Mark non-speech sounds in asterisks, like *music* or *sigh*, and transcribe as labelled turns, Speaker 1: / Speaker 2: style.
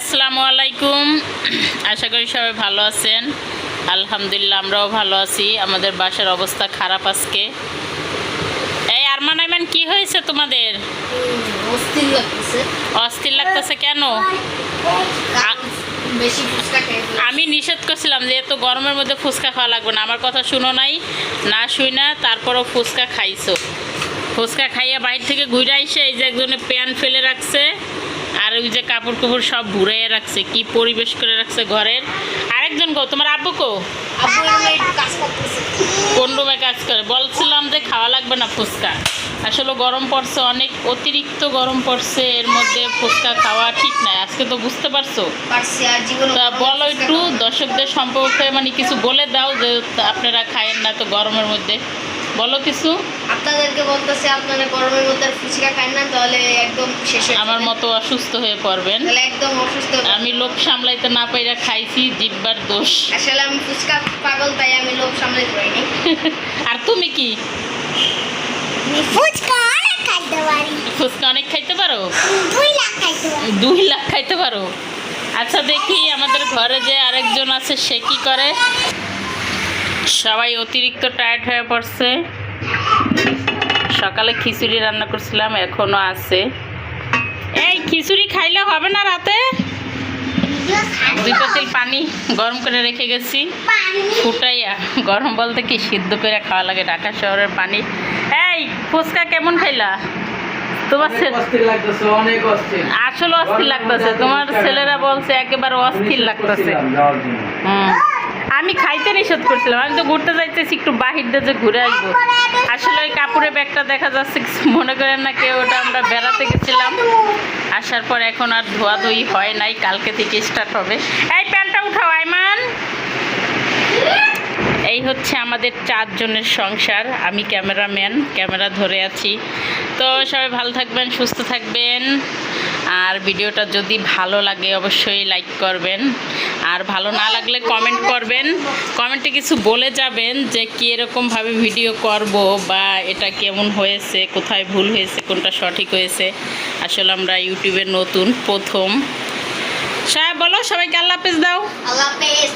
Speaker 1: আসসালামু আলাইকুম। আশা করি সবাই ভালো আছেন। আলহামদুলিল্লাহ আমরাও ভালো আছি। আমাদের বাসার অবস্থা খারাপ আজকে। এই আরমান আইমান কি হয়েছে তোমাদের?
Speaker 2: অস্থির লাগতেছে।
Speaker 1: কেন। আমি নিষেধ করছিলাম যে এত গরমের মধ্যে ফুচকা খাওয়া লাগবে না। আমার কথা শুনো নাই না শুই না তারপরও ফুচকা খাইছো। ফুচকা খাইয়া বাইরে থেকে ঘুরে আইসে এই যে একজনে প্যান ফেলে রাখছে। আর ওই যে কাপড় কুপড় সব ঘুরাইয়া রাখছে কি পরিবেশ করে রাখছে ঘরের। আরেকজন গো তোমার আব্বু কো? কোন রুমে কাজ করে? বলছিলাম যে খাওয়া লাগবে না ফুচকা। আসলে গরম পড়ছে অনেক অতিরিক্ত গরম পড়ছে এর মধ্যে ফুচকা খাওয়া ঠিক নাই। আজকে তো বুঝতে পারছ? তা বলো একটু দর্শকদের সম্পর্কে মানে কিছু বলে দাও যে আপনারা খায়েন না তো গরমের মধ্যে। বলো কিছু।
Speaker 2: আপনাদেরকে বলতেছে আপনারা গরমের মধ্যে আর ফুচকা খান না তাহলে একদম শেষ হয়ে
Speaker 1: আমার মতো অসুস্থ হয়ে পড়বেন।
Speaker 2: তাহলে একদম অসুস্থ হয়ে
Speaker 1: আমি লোভ সামলাইতে না পাইরা খাইছি জিব্বার দোষ।
Speaker 2: আসলে আমি ফুচকা পাগল তাই আমি লোভ সামলাতে পারিনি। *laughs*
Speaker 1: আর তুমি কি?
Speaker 3: ফুচকা অনেক খাইতে পারি।
Speaker 1: ফুচকা অনেক খাইতে পারো?
Speaker 3: দুই লাখ খাইতে পারি।
Speaker 1: দুই লাখ খাইতে পারো? আচ্ছা দেখি আমাদের ঘরে যে আরেকজন আছে সে কি করে? সবাই অতিরিক্ত টায়ার্ড হয়ে পড়ছে। সকালে খিচুড়ি রান্না করছিলাম এখনও আছে। এই খিচুড়ি খাইলে হবে না রাতে? দুই পাতিল পানি গরম করে রেখে গেছি। ফুটাইয়া গরম বলতে কি সিদ্ধ করে খাওয়া লাগে ঢাকা শহরের পানি। এই ফুচকা কেমন খাইলা? তোমার আসলে অস্থির লাগতেছে। তোমার ছেলেরা বলছে একেবারে অস্থির লাগতেছে। হুম। আমি খাইতে নিষেধ করছিলাম। আমি তো ঘুরতে যাইতেছি, একটু বাহির দিয়ে ঘুরে আসব। আসলে ওই কাপড়ের ব্যাগটা দেখা যাচ্ছে, মনে করেন না কেউ, ওটা আমরা বেড়াতে গেছিলাম। আসার পর এখন আর ধোয়াধুয়ি হয় নাই, কালকে থেকে স্টার্ট হবে। এই প্যান্টটা উঠাও, আইমান। এই হচ্ছে আমাদের চারজনের সংসার। আমি ক্যামেরাম্যান, ক্যামেরা ধরে আছি। তো সবাই ভালো থাকবেন, সুস্থ থাকবেন। আর ভিডিওটা যদি ভালো লাগে, অবশ্যই লাইক করবেন। আর ভালো না লাগলে কমেন্ট করবেন। কমেন্টে কিছু বলে যাবেন যে কী এরকমভাবে ভিডিও করব বা এটা কেমন হয়েছে, কোথায় ভুল হয়েছে, কোনটা সঠিক হয়েছে। আসলে আমরা ইউটিউবে নতুন, প্রথম। সাহেব, বলো, সবাইকে আল্লাহ হাফেজ দাও।
Speaker 2: আল্লাহ হাফেজ